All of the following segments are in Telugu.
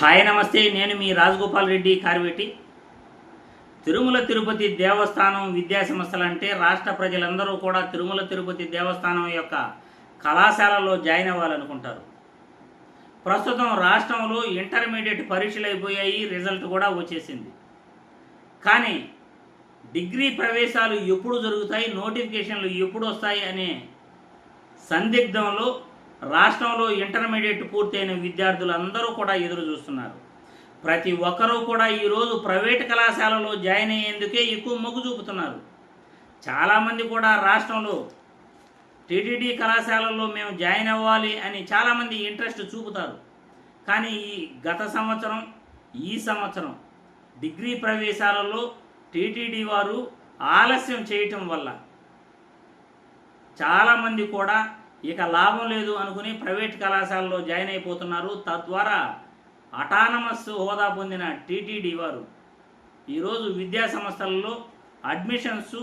హాయ్ నమస్తే. నేను మీ రాజగోపాల్ రెడ్డి కార్వేటి. తిరుమల తిరుపతి దేవస్థానం విద్యా సంస్థలు అంటే రాష్ట్ర ప్రజలందరూ కూడా తిరుమల తిరుపతి దేవస్థానం యొక్క కళాశాలలో జాయిన్ అవ్వాలనుకుంటారు. ప్రస్తుతం రాష్ట్రంలో ఇంటర్మీడియట్ పరీక్షలు అయిపోయాయి రిజల్ట్ కూడా వచ్చేసింది. కానీ డిగ్రీ ప్రవేశాలు ఎప్పుడు జరుగుతాయి నోటిఫికేషన్లు ఎప్పుడు వస్తాయి అనే సందిగ్ధంలో రాష్ట్రంలో ఇంటర్మీడియట్ పూర్తయిన విద్యార్థులందరూ కూడా ఎదురు చూస్తున్నారు. ప్రతి ఒక్కరూ కూడా ఈరోజు ప్రైవేట్ కళాశాలలో జాయిన్ అయ్యేందుకే ఎక్కువ మొగ్గు చూపుతున్నారు. చాలామంది కూడా రాష్ట్రంలో టీటీడీ కళాశాలల్లో మేము జాయిన్ అవ్వాలి అని చాలామంది ఇంట్రెస్ట్ చూపుతారు. కానీ ఈ గత సంవత్సరం ఈ సంవత్సరం డిగ్రీ ప్రవేశాలలో టీటీడీ వారు ఆలస్యం చేయటం వల్ల చాలామంది కూడా ఇక లాభం లేదు అనుకుని ప్రైవేట్ కళాశాలలో జాయిన్ అయిపోతున్నారు. తద్వారా అటానమస్ హోదా పొందిన టీటీడీ వారు. ఈరోజు విద్యా సంస్థలలో అడ్మిషన్స్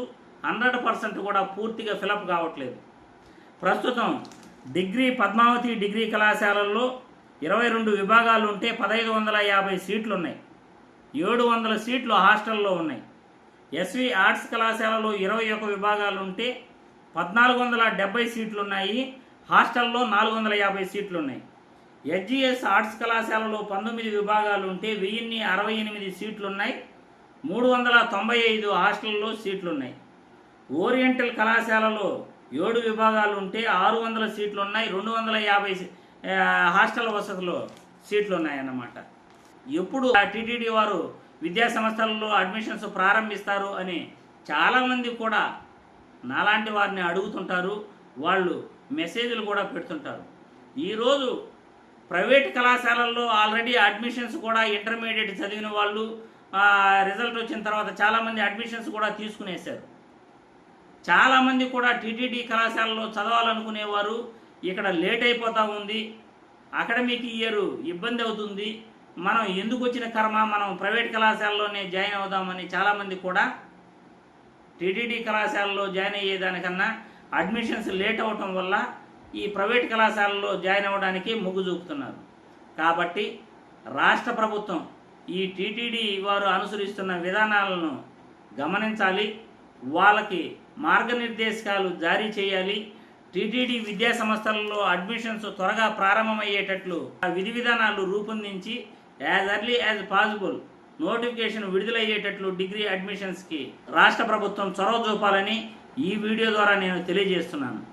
హండ్రెడ్ పర్సెంట్ కూడా పూర్తిగా ఫిలప్ కావట్లేదు. ప్రస్తుతం డిగ్రీ పద్మావతి డిగ్రీ కళాశాలల్లో ఇరవై రెండు విభాగాలు ఉంటే పదహైదు వందల యాభై సీట్లు ఉన్నాయి. ఏడు వందల సీట్లు హాస్టల్లో ఉన్నాయి. ఎస్వి ఆర్ట్స్ కళాశాలలో ఇరవై ఒక విభాగాలు ఉంటే పద్నాలుగు వందల డెబ్బై సీట్లు ఉన్నాయి హాస్టల్లో నాలుగు వందల యాభై సీట్లు ఉన్నాయి హెచ్జిఎస్ ఆర్ట్స్ కళాశాలలో పంతొమ్మిది విభాగాలు ఉంటే వెయ్యిన్ని అరవై ఎనిమిది సీట్లు ఉన్నాయి మూడు వందల తొంభై ఐదు హాస్టల్లో సీట్లు ఉన్నాయి ఓరియంటల్ కళాశాలలో ఏడు విభాగాలు ఉంటే ఆరు వందల సీట్లు ఉన్నాయి రెండు వందల యాభై హాస్టల్ వసతిలో సీట్లు ఉన్నాయన్నమాట ఎప్పుడు టీటీడీ వారు విద్యా సంస్థలలో అడ్మిషన్స్ ప్రారంభిస్తారు అని చాలామంది కూడా నాలాంటి వారిని అడుగుతుంటారు వాళ్ళు మెసేజ్లు కూడా పెడుతుంటారు. ఈరోజు ప్రైవేట్ కళాశాలల్లో ఆల్రెడీ అడ్మిషన్స్ కూడా ఇంటర్మీడియట్ చదివిన వాళ్ళు రిజల్ట్ వచ్చిన తర్వాత చాలామంది అడ్మిషన్స్ కూడా తీసుకునేశారు. చాలామంది కూడా టీటీడీ కళాశాలలో చదవాలనుకునేవారు ఇక్కడ లేట్ అయిపోతూ ఉంది అకాడమిక్ ఇయర్ ఇబ్బంది అవుతుంది మనం ఎందుకు వచ్చిన కర్మ మనం ప్రైవేట్ కళాశాలలోనే జాయిన్ అవుదామని చాలామంది కూడా టీటీడీ కళాశాలలో జాయిన్ అయ్యేదానికన్నా అడ్మిషన్స్ లేట్ అవ్వటం వల్ల ఈ ప్రైవేట్ కళాశాలలో జాయిన్ అవ్వడానికి మొగ్గు చూపుతున్నారు. కాబట్టి రాష్ట్ర ప్రభుత్వం ఈ టీటీడీ వారు అనుసరిస్తున్న విధానాలను గమనించాలి. వాళ్ళకి మార్గనిర్దేశకాలు జారీ చేయాలి. టీటీడీ విద్యా సంస్థలలో అడ్మిషన్స్ త్వరగా ప్రారంభమయ్యేటట్లు ఆ విధి విధానాలు రూపొందించి as early as possible notification విడుదలయ్యేటట్లు degree అడ్మిషన్స్కి రాష్ట్ర ప్రభుత్వం చొరవ చూపాలని ఈ వీడియో ద్వారా నేను తెలియజేస్తున్నాను.